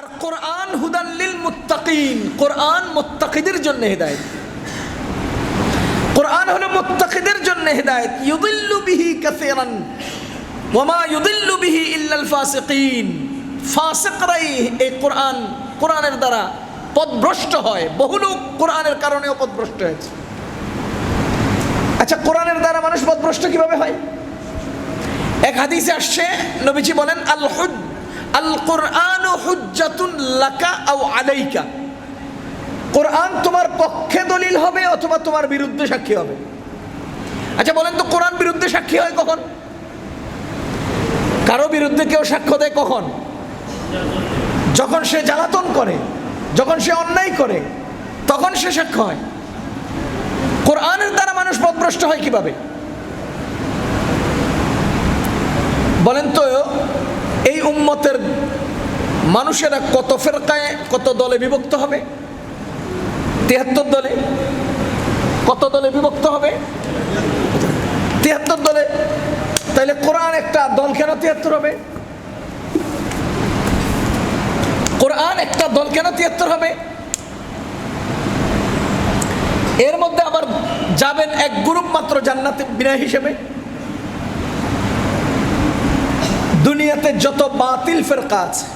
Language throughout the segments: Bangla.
আর কোরআন হুদাল্লিল মুত্তাকিন। কোরআন মুত্তাকিদের জন্য হেদায়েত। কোরআন হলো মুত্তাকিদের জন্য হেদায়েত। ইউদিল্লু বিহি কাসীরান ওয়ামা ইউদিল্লু বিহি ইল্লাল ফাসিকিন। ফাসিকরাই এই কোরআন, কোরআনের দ্বারা পদভ্রষ্ট হয়। বহু লোক কোরআনের কারণেও পদভ্রষ্ট হয়েছে। আচ্ছা কোরআনের দ্বারা মানুষ পদভ্রষ্ট কীভাবে হয়? এক হাদিসে আসছে, নবীজি বলেন আল হুজ আল কোরআন হুজ্জাতুন লাকা আও আলাইকা। কোরআন তোমার পক্ষে দলিল হবে অথবা তোমার বিরুদ্ধে সাক্ষী হবে। আচ্ছা বলেন তো কোরআন বিরুদ্ধে সাক্ষী হয় কখন? কারও বিরুদ্ধে কেউ সাক্ষ্য দেয় কখন? যখন সে জ্বালাতন করে, যখন সে অন্যায় করে, তখন সে সাক্ষ্য হয়। কোরআনের দ্বারা মানুষ পথভ্রষ্ট হয় কীভাবে? বলেন তো উম্মতের মানুষেরা কত ফেরকায়, কত দলে বিভক্ত হবে? তিয়াত্তর দলে কত দলে বিভক্ত হবে? তিয়াত্তর দলে, তাইলে কোরআন একটা দল কেন তিয়াত্তর হবে? কোরআন একটা দল কেন তিয়াত্তর হবে? এর মধ্যে আবার যাবেন এক গ্রুপ মাত্র জান্নাতে বিনা হিসেবে। দুনিয়াতে যত বাতিল ফেরকা আছে,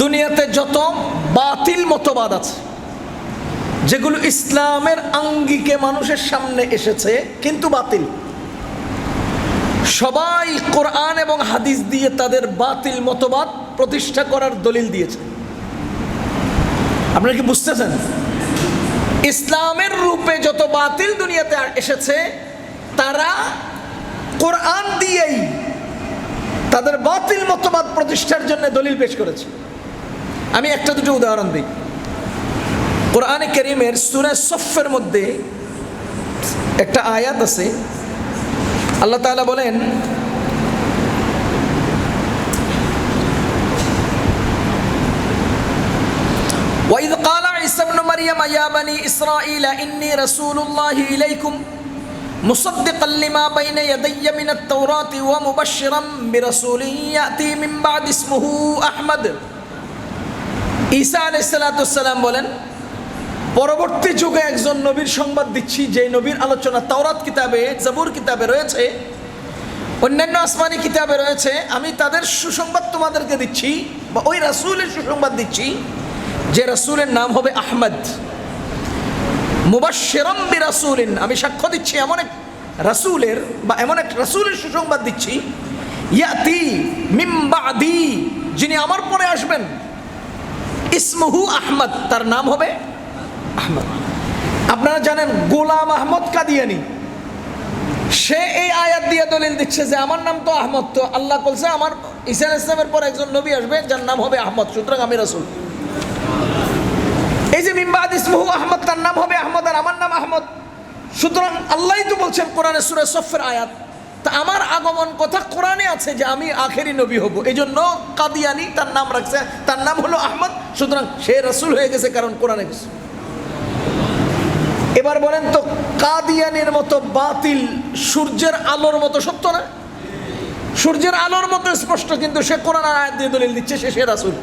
দুনিয়াতে যত বাতিল মতবাদ আছে, যেগুলো ইসলামের আঙ্গিকে মানুষের সামনে এসেছে, কিন্তু বাতিল। সবাই কোরআন এবং হাদিস দিয়ে তাদের বাতিল মতবাদ প্রতিষ্ঠা করার দলিল দিয়েছে। আপনারা কি বুঝতেছেন? ইসলামের রূপে যত বাতিল দুনিয়াতে এসেছে, তারা কোরআন দিয়েই তাদের বাতিল মতবাদ প্রতিষ্ঠার জন্য দলিল পেশ করেছে আমি একটা দুটো উদাহরণ দিই কোরআনে করিমের সুরে সফের মধ্যে একটা আয়াত আছে আল্লাহ তাআলা বলেন وإذ قال عيسى ابن مريم يا بني إسرائيل إني رسول الله إليكم مصدقا لما بين يدي من التوراة ومبشرا برسول يأتي من بعد اسمه أحمد ঈসা আলাইসালাম বলেন পরবর্তী যুগে একজন নবীর সংবাদ দিচ্ছি যে নবীর আলোচনা তাওরাত কিতাবে জাবুর কিতাবে রয়েছে অন্যান্য আসমানি কিতাবে রয়েছে আমি তাদের সুসংবাদ তোমাদেরকে দিচ্ছি বা ওই রাসুলের সুসংবাদ দিচ্ছি যে রাসুলের নাম হবে আহমদ মুবাশিরম বি রাসুলিন আমি সাক্ষ্য দিচ্ছি এমন এক রাসুলের বা এমন এক রাসুলের সুসংবাদ দিচ্ছি। ইয়াতি মিম্বাদি যিনি আমার পরে আসবেন। ইসমহু আহমদ, তার নাম হবে আহমদ। আপনারা জানেন গোলাম আহমদ কাদিয়ানি। সে এই আয়াত দিয়ে দলিল দিচ্ছে যে আমার নাম তো আহমদ, তো আল্লাহ বলছে আমার ইসান ইসলামের পর একজন নবী আসবে, যার নাম হবে আহমদ, সুতরাং আমি রাসুল। এই যে মিম্বাদ ইসমহু আহমদ, তার নাম হবে আহমদ আর আমার নাম আহমদ। সুতরাং আল্লাহ তো বলছেন কোরআনে সুরে সফের আয়াত। তা আমার আগমন কথা কোরআনে আছে যে আমি আখেরি নবী হব। এই জন্য কাদিয়ানি তার নাম রাখছে, তার নাম হলো আহমদ। সুতরাং সে রসুল হয়ে গেছে কারণ কোরআনে গেছে। এবার বলেন তো কাদিয়ানির মতো বাতিল সূর্যের আলোর মতো সত্য না? সূর্যের আলোর মতো স্পষ্ট, কিন্তু সে কোরআন আয়াত দিয়ে দলিল দিচ্ছে, সে সে রাসুল।